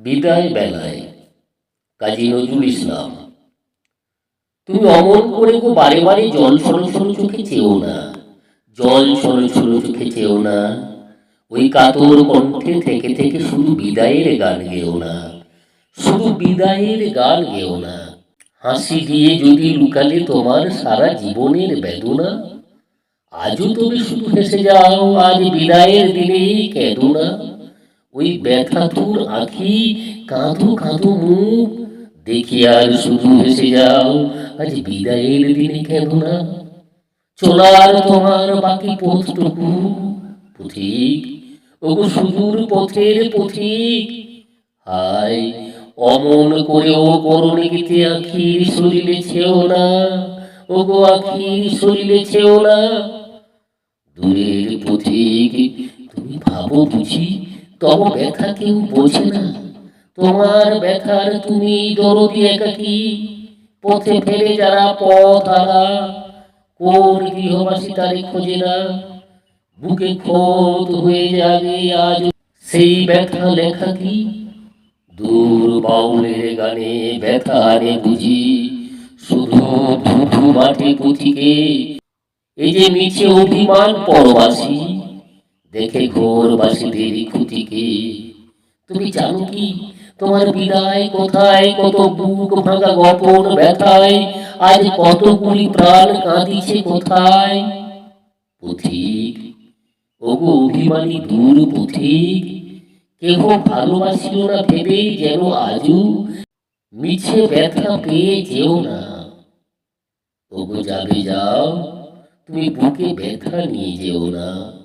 বিদায় বেলায়। কাজী নজরুল ইসলাম, তুমি অমন করে গো বারে বারে জল সরো সরো চোখে চেও না, জল সরো সরো চোখে চেও না, ওই কাতর কণ্ঠে থেকে থেকে শুধু বিদায়ের গান গেও না, শুধু বিদায়ের গান গেও না। হাসি দিয়ে যদি লুকালে তোমার সারা জীবনের বেদনা, আজও তুমি শুধু হেসে যাও, আজ বিদায়ের দিনে কেঁদো না। ওই ব্যথা তোর আঁখি কাঁদো কাঁদো মুখ। দেখি আর শুধু হেসে যাও, আজ বিদায়ের দিনে কেন না? চলার তোমার বাকি পথটুকু। পথিক, ওগো সুদূর পথের পথিক। হায়, অমন করে ও করণে গীতে আখির শরীরে ছেও না। ওগো আখির শরীরে ছেও না। দূরের পথিক, তুমি ভাবো বুঝি তব ব্যথা কেউ বোঝে না। তোমার ব্যথার তুমি দরদি একাকি। পথে ফেলে যারা পথ হারা কোন গৃহবাসী তারে খোঁজে না। বুকে খোদ হয়ে যাবে আজ সেই ব্যথা লেখা কি? দূর বাউলের গানে ব্যথা আনে বুঝি। শুধু ধুধু মাঠে পুঁথিকে। এই যে মিছে অভিমান পরবাসী। দেখে ঘোর বাসীদের ক্ষতিকে তুমি জানো কি, তোমার বিদায় কোথায়, কত বুক ভাঙা গোপন ব্যথায়, আজ কতগুলি প্রাণ কাঁদিছে কোথায়? পথিক, ওগো অভিমানী দূর পথিক, কেহ ভালোবাসিল না ভেবে যেন আজও মিছে ব্যথা পেয়ে যেও না। ওগো যাবে যাও, তুমি বুকে ব্যথা নিয়ে যেও না।